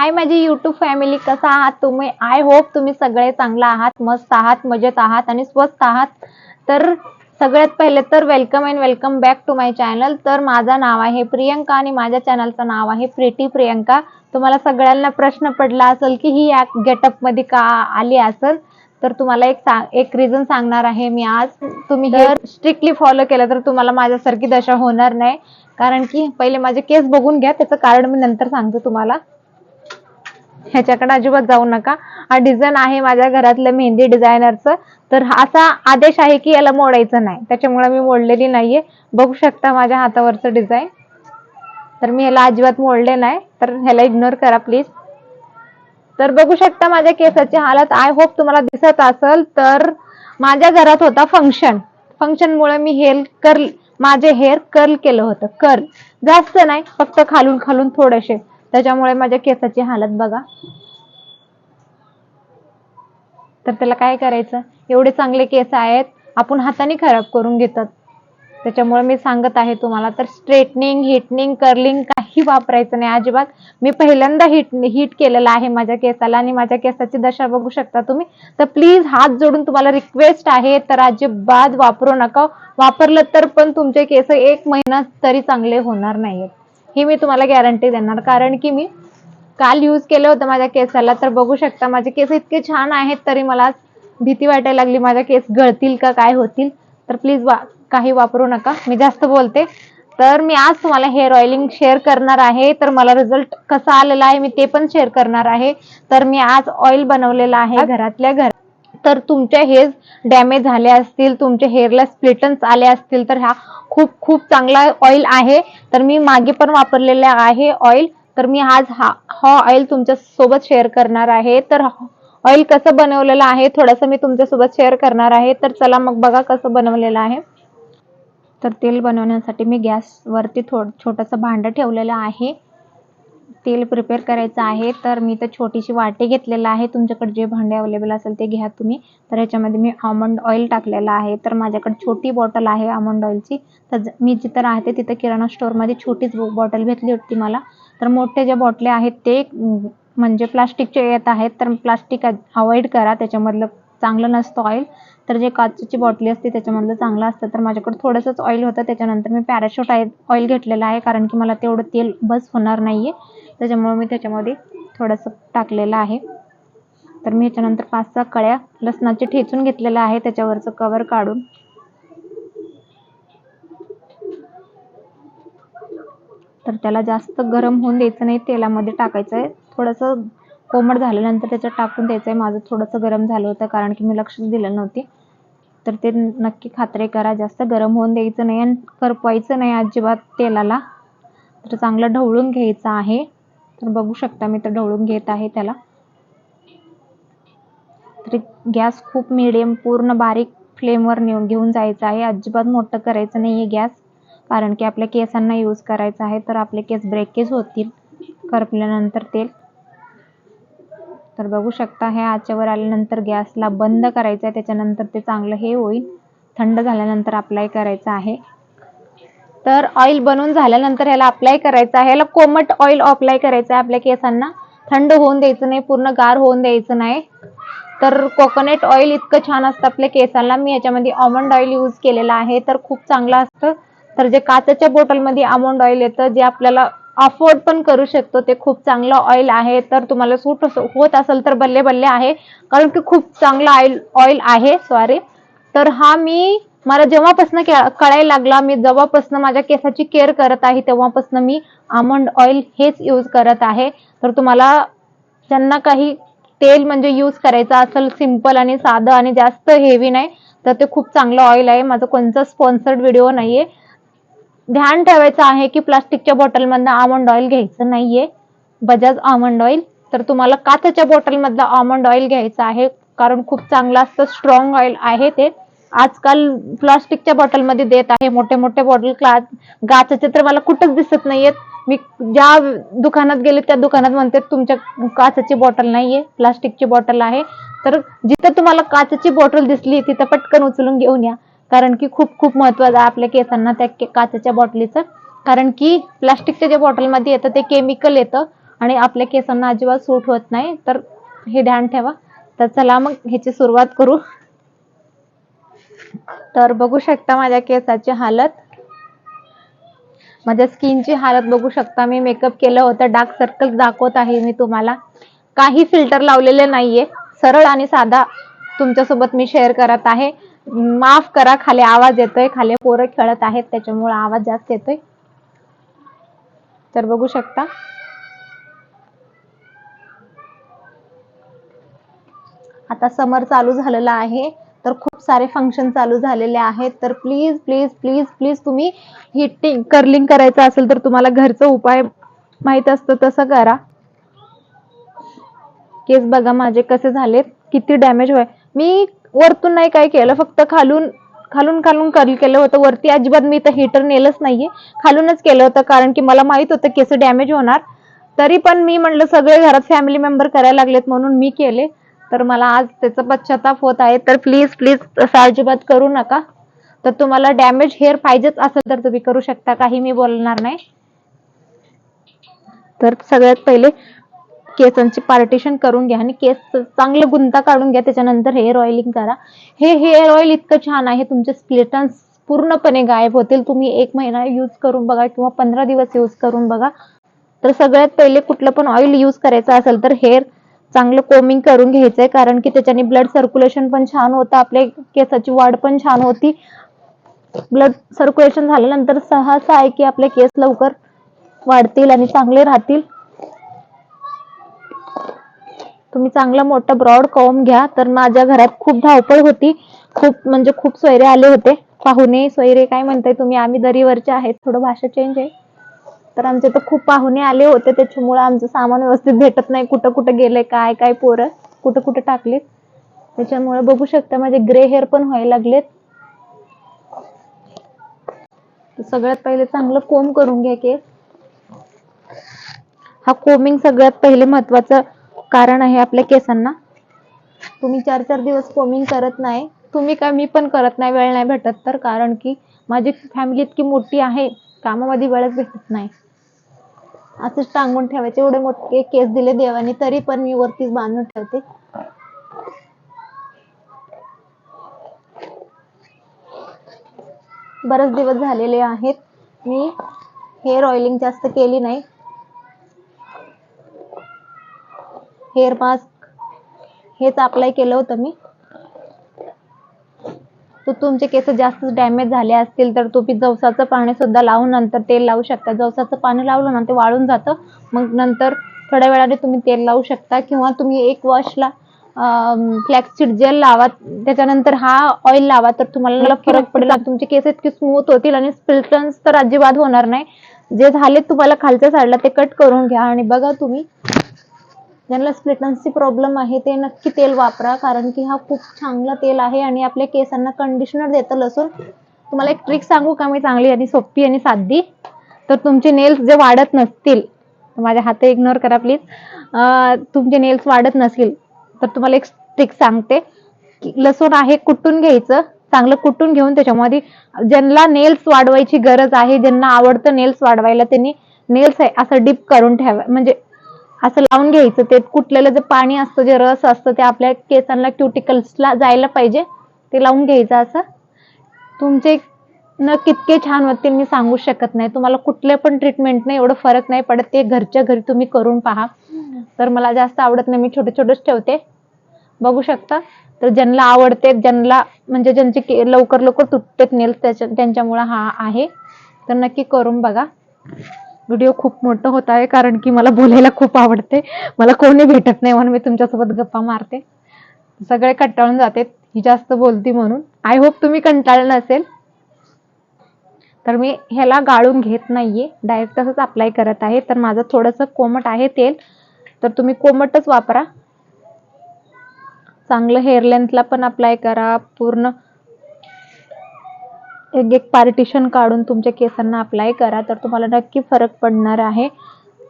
हाय माझी YouTube family कसा आहात तुम्ही? आय होप तुम्ही सगळे चांगला आहात मस्त आहात मजेत आहात आणि स्वस्त आहात. तर सगळ्यात पहिले तर welcome and welcome back to my channel तर माझं नाव आहे प्रियंका आणि माझ्या चॅनलचं नाव आहे प्रिटी प्रियंका. तुम्हाला सगळ्यांना प्रश्न पडला असेल की ही या गेटअपमध्ये का आली असेल तर तुम्हाला एक सा एक रिझन सांगणार आहे मी आज. तुम्ही हे स्ट्रिक्टली फॉलो केलं तर तुम्हाला माझ्यासारखी दशा होणार नाही. कारण की पहिले माझे केस बघून घ्या त्याचं कारण मी नंतर सांगतो तुम्हाला. ह्याच्याकडे अजिबात जाऊ नका. हा डिझाईन आहे माझ्या घरातलं मेहंदी डिझायनरचं तर असा आदेश आहे की याला मोडायचं नाही. त्याच्यामुळे मी मोडलेली नाहीये. बघू शकता माझ्या हातावरचं डिझाईन तर मी ह्याला अजिबात मोडले नाही. तर ह्याला इग्नोर करा प्लीज तर बघू शकता माझ्या केसाची हालत. आय होप तुम्हाला दिसत असेल तर माझ्या घरात होता फंक्शन फंक्शन मुळे मी हेअर कर्ल माझे हेअर कर्ल केलं होतं. कर्ल जास्त नाही फक्त खालून खालून थोडेसे. त्याच्यामुळे माझ्या केसाची हालत बघा. तर त्याला काय करायचं? एवढे चांगले केस आहेत आपण हाताने खराब करून घेतात. त्याच्यामुळे मी सांगत आहे तुम्हाला तर स्ट्रेटनिंग हिटनिंग कर्लिंग काही वापरायचं नाही. अजिबात. मी पहिल्यांदा हिट हिट केलेलं आहे माझ्या केसाला आणि माझ्या केसाची दशा बघू शकता तुम्ही. तर प्लीज हात जोडून तुम्हाला रिक्वेस्ट आहे तर अजिबात वापरू नका. वापरलं तर पण तुमचे केस एक महिना तरी चांगले होणार नाहीत ही मी तुम्हाला गॅरंटी देणार. कारण की मी काल यूज केलं होतं माझ्या केसाला. तर बघू शकता माझे केस इतके छान आहेत तरी मला भीती वाटायला लागली माझे केस गळतील का काय होतील? तर प्लीज वा काही वापरू नका. मी जास्त बोलते. तर मी आज तुम्हाला हेअर ऑइलिंग शेअर करणार आहे. तर मला रिझल्ट कसा आलेला आहे मी ते पण शेअर करणार आहे. तर मी आज ऑइल बनवलेलं आहे घरातल्या घर तर तुमच्या हेअर डॅमेज झाले असतील तुमच्या हेअरला स्प्लिटन्स आले असतील तर हा खूप खूप चांगला ऑइल आहे. तर मी मागे पण वापरलेला आहे ऑइल तर मी आज हा हा ऑइल तुमच्यासोबत शेअर करणार आहे. तर ऑइल कसं बनवलेलं आहे थोडंसं मी तुमच्यासोबत शेअर करणार आहे. तर चला मग बघा कसं बनवलेलं आहे. तर तेल बनवण्यासाठी मी गॅसवरती थोड छोटंसं भांडं ठेवलेलं आहे. तेल प्रिपेअर करायचं आहे तर मी तर छोटीशी वाटी घेतलेलं आहे. तुमच्याकडे जे भांडे अवेलेबल असेल ते घ्या तुम्ही. तर ह्याच्यामध्ये मी आमंड ऑइल टाकलेलं आहे. तर माझ्याकडे छोटी बॉटल आहे आमंड ऑइलची तर मी जिथं राहते तिथं किराणा स्टोअरमध्ये छोटीच बॉटल भेटली होती मला. तर मोठे जे बॉटले आहेत ते म्हणजे प्लास्टिकचे येत आहेत. तर प्लास्टिक अवॉइड करा. त्याच्यामधलं चांगलं नसतं ऑइल तर जे काचेची बॉटली असते त्याच्यामधलं चांगलं असतं. तर माझ्याकडे थोडंसंच ऑइल होतं. त्याच्यानंतर मी पॅराशूट ऑइल घेतलेलं आहे. कारण की मला तेवढं तेल बस होणार नाही आहे त्याच्यामुळे मी त्याच्यामध्ये थोडंसं टाकलेलं आहे. तर मी ह्याच्यानंतर पाच सहा कळ्या लसणाचे ठेचून घेतलेलं आहे त्याच्यावरचं कवर काढून. तर त्याला जास्त गरम होऊन द्यायचं नाही तेलामध्ये टाकायचं आहे. थोडंसं कोमट झाल्यानंतर त्याच्यात टाकून द्यायचं आहे माझं थोडंसं गरम झालं होतं कारण की मी लक्ष दिलं नव्हती. तर ते नक्की खात्री करा जास्त गरम होऊन द्यायचं नाही आणि करपवायचं नाही अजिबात तेलाला. तर चांगलं ढवळून घ्यायचं आहे. तर बघू शकता मी तर ढवळून घेत आहे त्याला. तर गॅस खूप मिडियम पूर्ण बारीक फ्लेमवर नेऊन घेऊन जायचं आहे. अजिबात मोठं करायचं नाही आहे गॅस कारण की आपल्या केसांना यूज करायचा आहे. तर आपले केस ब्रेकेज होतील करपल्यानंतर तेल. तर बघू शकता हे आचेवर आल्यानंतर गॅसला बंद करायचं आहे त्याच्यानंतर ते चांगलं हे होईल. थंड झाल्यानंतर अप्लाय करायचं आहे. तर ऑइल बनवून झाल्यानंतर ह्याला अप्लाय करायचं आहे. ह्याला कोमट ऑइल अप्लाय करायचं आहे आपल्या केसांना. थंड होऊन द्यायचं नाही पूर्ण गार होऊन द्यायचं नाही. तर कोकोनट ऑइल इतकं छान असतं आपल्या केसांना. मी याच्यामध्ये आमंड ऑइल यूज केलेलं आहे. तर खूप चांगलं असतं. तर जे काचेच्या बॉटलमध्ये आमंड ऑइल येतं जे आपल्याला अफोर्ड पण करू शकतो ते खूप चांगलं ऑइल आहे. तर तुम्हाला सूट होत असेल तर बल्ले बल्ले आहे. कारण की खूप चांगलं ऑइल ऑइल आहे. सॉरी तर हा मी मला जेव्हापासून कळायला लागला मी जेव्हापासून माझ्या केसाची केअर करत आहे तेव्हापासून मी आमंड ऑइल हेच यूज करत आहे. तर तुम्हाला ज्यांना काही तेल म्हणजे यूज करायचं असेल सिंपल आणि साधं आणि जास्त हेवी नाही तर ते खूप चांगलं ऑइल आहे. माझं कोणतं स्पॉन्सर्ड व्हिडिओ नाहीये. ध्यान ठेवायचं आहे की प्लास्टिकच्या बॉटलमधनं आमंड ऑइल घ्यायचं नाहीये. बजाज आमंड ऑइल तर तुम्हाला काचेच्या बॉटलमधलं आमंड ऑइल घ्यायचं आहे? कारण खूप चांगलं असतं स्ट्रॉंग ऑइल आहे ते. आजकाल प्लास्टिकच्या बॉटलमध्ये देत आहे. मोठे मोठे बॉटल क्लास काचेचे तर मला कुठंच दिसत नाहीयेत. मी ज्या दुकानात गेले त्या दुकानात म्हणते तुमच्या काचेची बॉटल नाहीये प्लास्टिकची बॉटल आहे. तर जिथं तुम्हाला काचेची बॉटल दिसली तिथं पटकन उचलून घेऊन या. कारण की खूप खूप महत्वाचं आहे आपल्या केसांना त्या काचेच्या बॉटलीचं. कारण की प्लास्टिकच्या ज्या बॉटलमध्ये येतं ते केमिकल येतं आणि आपल्या केसांना अजिबात सूट होत नाही. तर हे ध्यान ठेवा. तर चला मग ह्याची सुरुवात करू. तर बघू शकता माझ्या केसाची हालत. माझ्या स्किनची हालत बघू शकता मी. मेकअप केलं होतं. डार्क सर्कल दाखवत आहे मी तुम्हाला. काही फिल्टर लावलेले नाहीये. सरळ आणि साधा तुमच्यासोबत मी शेअर करत आहे. माफ करा खाली आवाज येतोय. खाली पोरं खेळत आहेत त्याच्यामुळे आवाज जास्त येतोय. तर बघू शकता. आता समर चालू झालेला आहे. तर खूप सारे फंक्शन चालू झालेले आहेत तर प्लीज प्लीज प्लीज प्लीज तुम्ही हिटिंग कर्लिंग करायचं असेल तर तुम्हाला घरचं उपाय माहीत असतं तसं करा. केस बघा माझे कसे झालेत किती डॅमेज होय मी वरतून नाही काय केलं फक्त खालून खालून खालून कर्ल केलं होतं. वरती अजिबात मी तर हिटर नेलंच नाहीये. खालूनच केलं होतं कारण की मला माहीत होतं केस डॅमेज होणार. तरी पण मी म्हणलं सगळे घरात फॅमिली मेंबर करायला लागलेत म्हणून मी केले. तर मला आज त्याचा पश्चाताप होत आहे. तर प्लीज प्लीज असं अजिबात करू नका. तर तुम्हाला डॅमेज हेअर पाहिजेच असेल तर तुम्ही करू शकता. काही मी बोलणार नाही. तर सगळ्यात पहिले केसांची पार्टिशन करून घ्या आणि केस चांगलं गुंता काढून घ्या. त्याच्यानंतर हेअर ऑइलिंग करा. हे हेअर ऑइल इतकं छान आहे. तुमचे स्प्लिटन्स पूर्णपणे गायब होतील. तुम्ही एक महिना यूज करून बघा किंवा पंधरा दिवस यूज करून बघा. तर सगळ्यात पहिले कुठलं पण ऑइल यूज करायचं असेल तर हेअर चांगलं कोमिंग करून घ्यायचंय कारण की त्याच्याने ब्लड सर्क्युलेशन पण छान होतं आपल्या केसाची वाढ पण छान होती. ब्लड सर्क्युलेशन झाल्यानंतर सहसा आहे की आपले केस लवकर वाढतील आणि चांगले राहतील. तुम्ही चांगला मोठा ब्रॉड कॉम घ्या. तर माझ्या घरात खूप धावपळ होती. खूप म्हणजे खूप सोयरे आले होते. पाहुणे सोयरे काय म्हणताय तुम्ही? आम्ही दरीवरचे आहेत. थोडं भाषा चेंज आहे. तर आमचे तर खूप पाहुणे आले होते त्याच्यामुळे आमचं सामान व्यवस्थित भेटत नाही. कुठं कुठं गेले काय काय पोरं कुठं कुठं टाकलेत. त्याच्यामुळे बघू शकता माझे ग्रे हेअर पण व्हायला लागलेत. सगळ्यात पहिले चांगलं कोम करून घ्या केस हा कोमिंग सगळ्यात पहिले महत्वाचं कारण आहे आपल्या केसांना. तुम्ही चार चार दिवस कोमिंग करत नाही. तुम्ही काय मी पण करत नाही वेळ नाही भेटत तर. कारण की माझी फॅमिली इतकी मोठी आहे कामामध्ये वेळच भेटत नाही. असंच टांगून ठेवायचे. एवढे मोठे केस दिले देवाने तरी पण मी वरतीच बांधून ठेवते. बरेच दिवस झालेले आहेत. मी हेअर ऑइलिंग जास्त केली नाही. हेअर मास्क हेच अप्लाय केलं होतं मी. तर तुमचे केस जास्त डॅमेज झाले असतील तर तुम्ही जवसाचं पाणी सुद्धा लावून नंतर तेल लावू शकता. जवसाचं पाणी लावलं ना ते वाळून जातं. मग नंतर थोड्या वेळाने तुम्ही तेल लावू शकता. किंवा तुम्ही एक वॉशला फ्लॅक्सीड जेल लावा. त्याच्यानंतर हा ऑइल लावा. तर तुम्हाला फरक पडेल. तुमचे केस इतके स्मूथ होतील आणि स्प्लिटन्स तर अजिबात होणार नाही. जे झाले तुम्हाला खालच्या साईडला ते कट करून घ्या. आणि बघा तुम्ही ज्यांना स्प्लिटन्सची प्रॉब्लेम आहे ते नक्की तेल वापरा कारण की हा खूप चांगला तेल आहे आणि आपल्या केसांना कंडिशनर देतं लसूण. तुम्हाला एक ट्रिक सांगू का मी? चांगली आणि सोपी आणि साधी. तर तुमचे नेल्स जे वाढत नसतील माझ्या हात इग्नोर करा प्लीज तुमचे नेल्स वाढत नसतील तर तुम्हाला एक ट्रिक सांगते. लसूण आहे कुटून घ्यायचं चांगलं कुटून घेऊन त्याच्यामध्ये ज्यांना नेल्स वाढवायची गरज आहे ज्यांना आवडतं नेल्स वाढवायला त्यांनी नेल्स आहे असं डीप करून ठेवा म्हणजे असं लावून घ्यायचं. ते कुठलेलं जे पाणी असतं जे रस असतं ते आपल्या केसांना क्युटिकल्सला जायला पाहिजे. ते लावून घ्यायचं असं. तुमचे न कितके छान होतील मी सांगू शकत नाही. तुम्हाला कुठल्या पण ट्रीटमेंटने एवढं फरक नाही पडत. ते घरच्या घरी तुम्ही करून पहा. तर मला जास्त आवडत नाही. मी छोटे छोटेच ठेवते. बघू शकता? तर ज्यांना आवडते ज्यांना म्हणजे ज्यांचे लवकर लवकर तुटतेत नेल त्याच्या त्यांच्यामुळं हा आहे. तर नक्की करून बघा. व्हिडिओ खूप मोठं होत आहे कारण की मला बोलायला खूप आवडते. मला कोणी भेटत नाही म्हणून मी तुमच्यासोबत गप्पा मारते. सगळे कंटाळून जाते. ही जास्त बोलती म्हणून. आय होप तुम्ही कंटाळलं नसेल. तर मी ह्याला गाळून घेत नाहीये. डायरेक्ट तसंच अप्लाय करत आहे. तर माझं थोडंसं कोमट आहे तेल. तर तुम्ही कोमटच वापरा. चांगलं हेअर लेंथला पण अप्लाय करा. पूर्ण एक एक पार्टिशन काढून तुमच्या केसांना अप्लाय करा. तर तुम्हाला नक्की फरक पडणार आहे.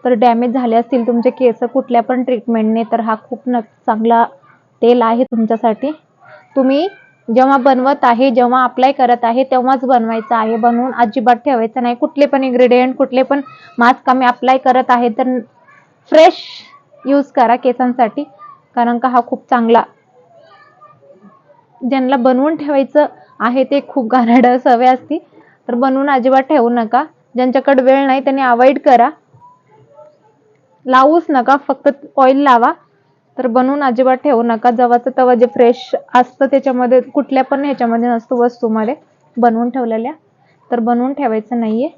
तर डॅमेज झाले असतील तुमचे केस कुठल्या पण ट्रीटमेंटने तर हा खूप न चांगला तेल आहे तुमच्यासाठी. तुम्ही जेव्हा बनवत आहे जेव्हा अप्लाय करत आहे तेव्हाच बनवायचं आहे. बनवून अजिबात ठेवायचं नाही. कुठले पण इन्ग्रेडियंट कुठले पण मास्क आम्ही अप्लाय करत आहे तर फ्रेश यूज करा केसांसाठी. कारण का हा खूप चांगला ज्यांना बनवून ठेवायचं आहे ते खूप घाणेरडं सवय असती. तर बनवून अजिबात ठेवू नका. ज्यांच्याकडे वेळ नाही त्यांनी अवॉइड करा. लावूच नका फक्त ऑइल लावा. तर बनवून अजिबात ठेवू नका. जवाचं तवा जे फ्रेश असतं त्याच्यामध्ये कुठल्या पण ह्याच्यामध्ये नसतो वस्तूमध्ये बनवून ठेवलेल्या. तर बनवून ठेवायचं नाहीये.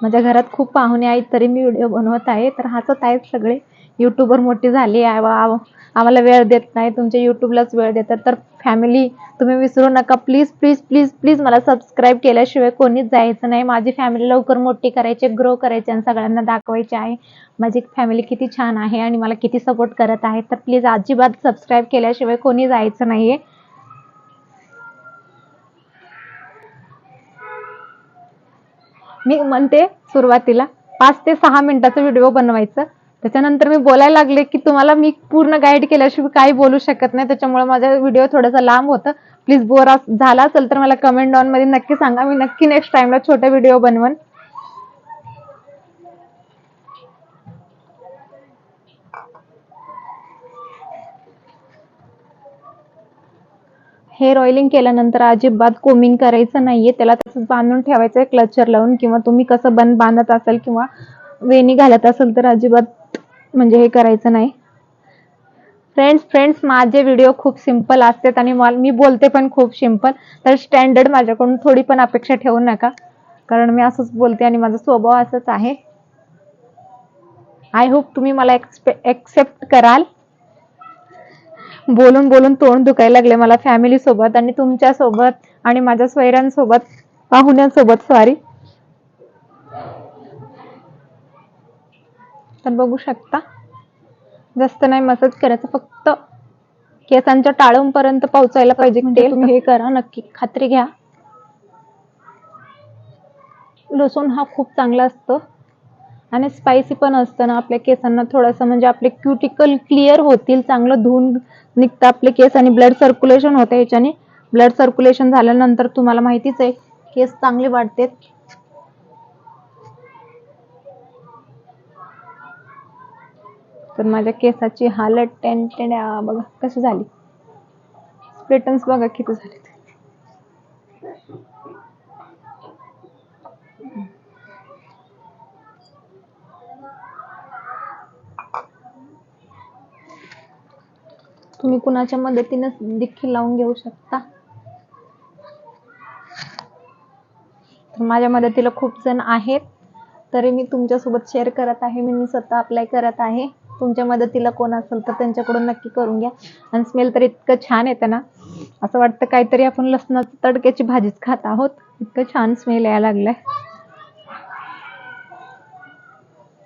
माझ्या घरात खूप पाहुणे आहेत तरी मी व्हिडिओ बनवत आहे. तर हसत आहेत सगळे. युट्यूबर मोठी झाली आहे. वा. आम्हाला वेळ देत नाही तुमच्या युट्यूबलाच वेळ देतात. तर फॅमिली तुम्ही विसरू नका. प्लीज प्लीज प्लीज प्लीज मला सबस्क्राईब केल्याशिवाय कोणीच जायचं नाही. माझी फॅमिली लवकर मोठी करायची ग्रो करायची आणि सगळ्यांना दाखवायची आहे. माझी फॅमिली किती छान आहे आणि मला किती सपोर्ट करत आहे. तर प्लीज अजिबात सबस्क्राईब केल्याशिवाय कोणी जायचं नाहीये. मी म्हणते सुरुवातीला पाच ते सहा मिनिटाचा व्हिडिओ बनवायचं. त्याच्यानंतर मी बोलायला लागले की तुम्हाला मी पूर्ण गाईड केल्याशिवाय काही बोलू शकत नाही. त्याच्यामुळे माझा व्हिडिओ थोडासा लांब होतं. प्लीज बोर झाला असेल तर मला कमेंट डाऊन मध्ये नक्की सांगा. मी नक्की नेक्स्ट टाइमला छोटे व्हिडिओ बनवन. हेअर ऑइलिंग केल्यानंतर अजिबात कोमिंग करायचं नाहीये. त्याला तसंच बांधून ठेवायचं क्लचर लावून. किंवा तुम्ही कसं बंद बांधत असाल किंवा वेणी घालत असेल तर अजिबात म्हणजे हे करायचं नाही. फ्रेंड्स फ्रेंड्स माझे व्हिडिओ खूप सिंपल असतात आणि मला मी बोलते पण खूप सिंपल तर स्टँडर्ड माझ्याकडून थोडी पण अपेक्षा ठेवू नका. कारण मी असंच बोलते आणि माझा स्वभाव असंच आहे. आय होप तुम्ही मला एक्सेप्ट कराल. बोलून बोलून तोंड दुखायला लागले मला फॅमिली सोबत आणि तुमच्यासोबत आणि माझ्या स्वैरांसोबत पाहुण्यांसोबत सॉरी तर बघू शकता. जास्त नाही मसाज करायचं फक्त केसांच्या टाळूंपर्यंत पोहोचायला पाहिजे तेल. तुम्ही हे करा नक्की. खात्री घ्या. लसूण हा खूप चांगला असतो. आणि स्पायसी पण असतं ना आपल्या केसांना थोडंसं. म्हणजे आपले क्युटिकल क्लिअर होतील चांगलं धुवून निघतं आपले केस आणि ब्लड सर्क्युलेशन होतं याच्याने. ब्लड सर्क्युलेशन झाल्यानंतर तुम्हाला माहितीच आहे केस चांगले वाढते तर माझ्या केसाची हालत टेन बघा कशी झाली. स्प्लिटन्स बघा किती झाले तुम्ही कुणाच्या मदतीने देखील लावून घेऊ शकता. तर माझ्या मदतीला खूप जण आहेत. तरी मी तुमच्यासोबत शेअर करत आहे. मी स्वतः अप्लाय करत आहे. तुमच्या मदतीला कोण असेल तर त्यांच्याकडून नक्की करून घ्या. आणि स्मेल तर इतकं छान येतं ना. असं वाटतं काहीतरी आपण लसणाची तडक्याची भाजीच खात आहोत. इतकं छान स्मेल यायला लागलाय.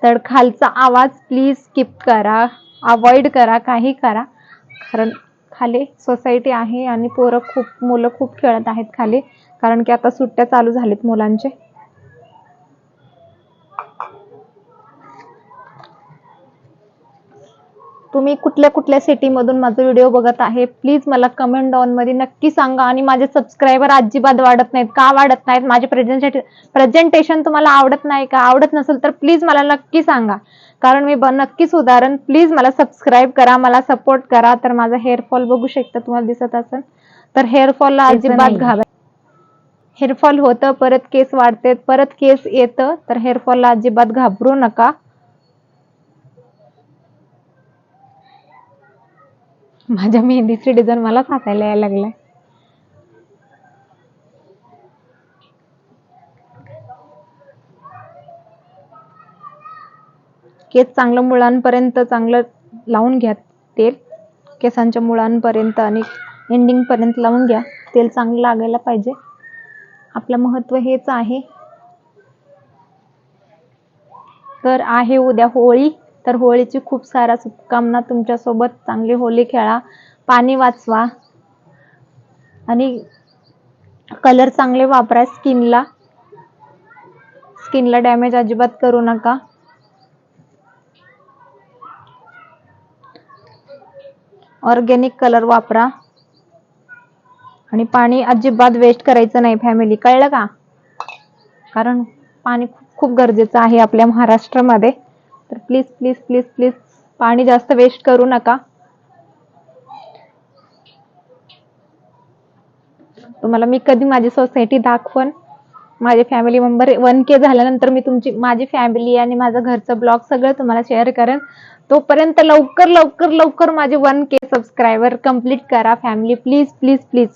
तर खालचा आवाज प्लीज स्किप करा. अवॉइड करा काही करा. कारण खाली सोसायटी आहे आणि पोरं खूप मुलं खूप खेळत आहेत खाली. कारण की आता सुट्ट्या चालू झालीत मुलांचे. तुम्ही कुठल्या कुठल्या सिटीमधून माझा व्हिडिओ बघत आहे प्लीज मला कमेंट डाऊन मध्ये नक्की सांगा. आणि माझे सबस्क्रायबर अजिबात वाढत नाहीत. का वाढत नाहीत? माझे प्रेझेंटेशन प्रेझेंटेशन तुम्हाला आवडत नाही का? आवडत नसेल तर प्लीज मला नक्की सांगा. कारण मी नक्की सुधारण प्लीज मला सबस्क्राईब करा मला सपोर्ट करा. तर माझा हेअरफॉल बघू शकता तुम्हाला दिसत असेल. तर हेअरफॉलला अजिबात घाबर हेअरफॉल होतं परत केस वाढते परत केस येतं. तर हेअरफॉलला अजिबात घाबरू नका. माझ्या मेहंदीचे डिझाईन मलाच हसायला यायला लागलाय. केस चांगलं मुळांपर्यंत चांगलं लावून घ्या तेल. केसांच्या मुळांपर्यंत आणि एंडिंग पर्यंत लावून घ्या. तेल चांगलं लागायला पाहिजे. आपलं महत्त्व हेच आहे. तर आहे उद्या होळी. तर होळीची खूप साऱ्या शुभकामना तुमच्यासोबत. चांगली होळी खेळा. पाणी वाचवा. आणि कलर चांगले वापरा स्किनला. स्किनला डॅमेज अजिबात करू नका. ऑर्गेनिक कलर वापरा. आणि पाणी अजिबात वेस्ट करायचं नाही फॅमिली कळलं का? कारण पाणी खूप खूप गरजेचं आहे आपल्या महाराष्ट्रामध्ये. तर प्लीज प्लीज प्लीज प्लीज पाणी जास्त वेस्ट करू नका. तुम्हाला मी कधी माझी सोसायटी दाखवन? माझे फॅमिली मेंबर वन के झाल्यानंतर मी तुमची माझी फॅमिली आणि माझं घरचं ब्लॉग सगळं तुम्हाला शेअर करेन. तोपर्यंत लवकर लवकर लवकर माझे वन के सबस्क्रायबर कंप्लीट करा फॅमिली प्लीज प्लीज प्लीज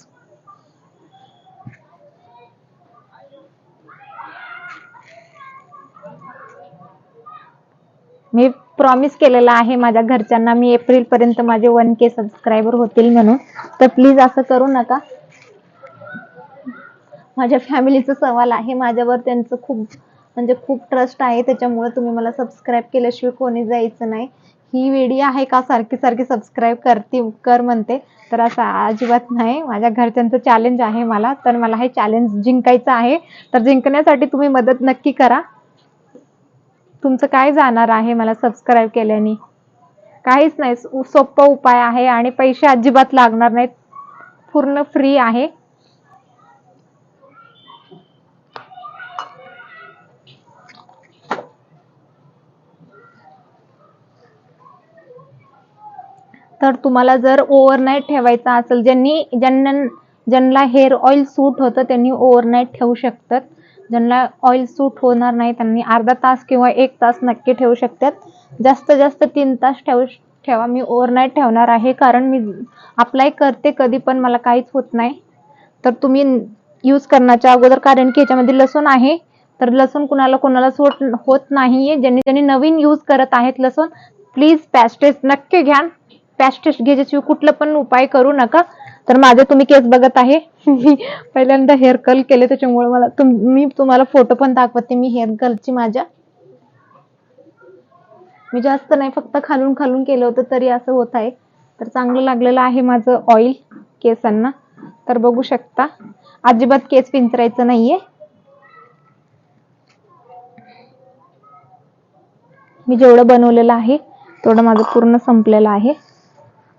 मी प्रॉमिस केलेला आहे माझ्या घरच्यांना मी एप्रिल पर्यंत माझे वन के सबस्क्रायबर होतील म्हणून. तर प्लीज असं करू नका. माझ्या फॅमिलीचा सवाल आहे माझ्यावर त्यांचं खूप म्हणजे खूप ट्रस्ट आहे त्याच्यामुळे तुम्ही मला सबस्क्राईब केल्याशिवाय कोणी जायचं नाही. ही वेडी आहे का? सारखी सारखी सबस्क्राईब करते कर म्हणते. तर असं अजिबात नाही. माझ्या घरच्यांचं चॅलेंज आहे मला. तर मला हे चॅलेंज जिंकायचं आहे. तर जिंकण्यासाठी तुम्ही मदत नक्की करा. तुमचं काय जाणार आहे मला सबस्क्राईब केल्याने? काहीच नाही सोपा उपाय आहे आणि पैसे अजिबात लागणार नाहीत. पूर्ण फ्री आहे. तर तुम्हाला जर ओव्हरनाईट ठेवायचा असेल ज्यांनी ज्यांना ज्यांना हेअर ऑइल सूट होतं त्यांनी ओव्हरनाईट ठेवू शकतात. ज्यांना ऑइल सूट होणार नाही त्यांनी अर्धा तास किंवा एक तास नक्की ठेवू शकतात. जास्त जास्त तीन तास ठेवू ठेवा. मी ओव्हरनाईट ठेवणार आहे कारण मी अप्लाय करते कधी पण मला काहीच होत नाही. तर तुम्ही यूज करण्याच्या अगोदर कारण की याच्यामध्ये लसूण आहे तर लसूण कुणाला कोणाला सूट होत नाहीये. ज्यांनी ज्यांनी नवीन यूज करत आहेत लसूण प्लीज पॅस्टेस नक्की घ्या. पॅस्टेस घ्यायच्याशिवाय कुठलं पण उपाय करू नका. तर माझे तुम्ही केस बघत आहे. मी पहिल्यांदा हेअर कर्ल केले त्याच्यामुळे मला तुम मी तुम्हाला फोटो पण दाखवते मी हेअर कर्लची माझ्या. मी जास्त नाही फक्त खालून खालून केलं होतं तरी असं होत आहे. तर चांगलं लागलेलं आहे माझं ऑइल केसांना. तर बघू शकता. अजिबात केस पिंचरायचं नाहीये. मी जेवढं बनवलेलं आहे तेवढं माझं पूर्ण संपलेलं आहे.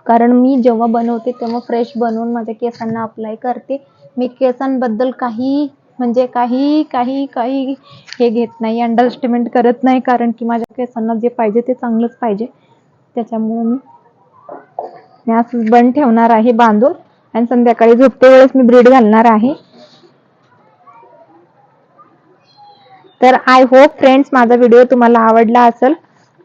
कारण मी जेव्हा बनवते तेव्हा फ्रेश बनवून माझ्या केसांना अप्लाय करते. मी केसांबद्दल काही म्हणजे काही काही काही हे घेत नाही अंडरस्टिमेंट करत नाही कारण की माझ्या केसांना जे पाहिजे ते चांगलंच पाहिजे. त्याच्यामुळे मी मी असंच बंद ठेवणार आहे बांधून. आणि संध्याकाळी झोपते वेळेस मी ब्रीड घालणार आहे. तर आय होप फ्रेंड्स माझा व्हिडिओ तुम्हाला आवडला असेल.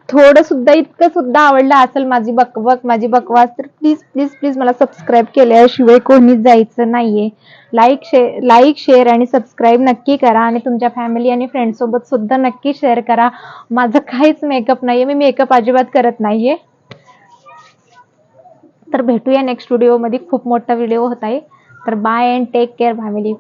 थोडं सुद्धा इतकं सुद्धा आवडलं असेल माझी बकबक माझी बकवास तर प्लीज प्लीज प्लीज मला सबस्क्राईब केल्याशिवाय कोणीच जायचं नाहीये. लाईक शेअर लाईक शेअर आणि सबस्क्राईब नक्की करा आणि तुमच्या फॅमिली आणि फ्रेंडसोबत सुद्धा नक्की शेअर करा. माझं काहीच मेकअप नाहीये मी मेकअप अजिबात करत नाहीये. तर भेटूया नेक्स्ट व्हिडिओमध्ये खूप मोठा व्हिडिओ होत आहे. तर bye and take care family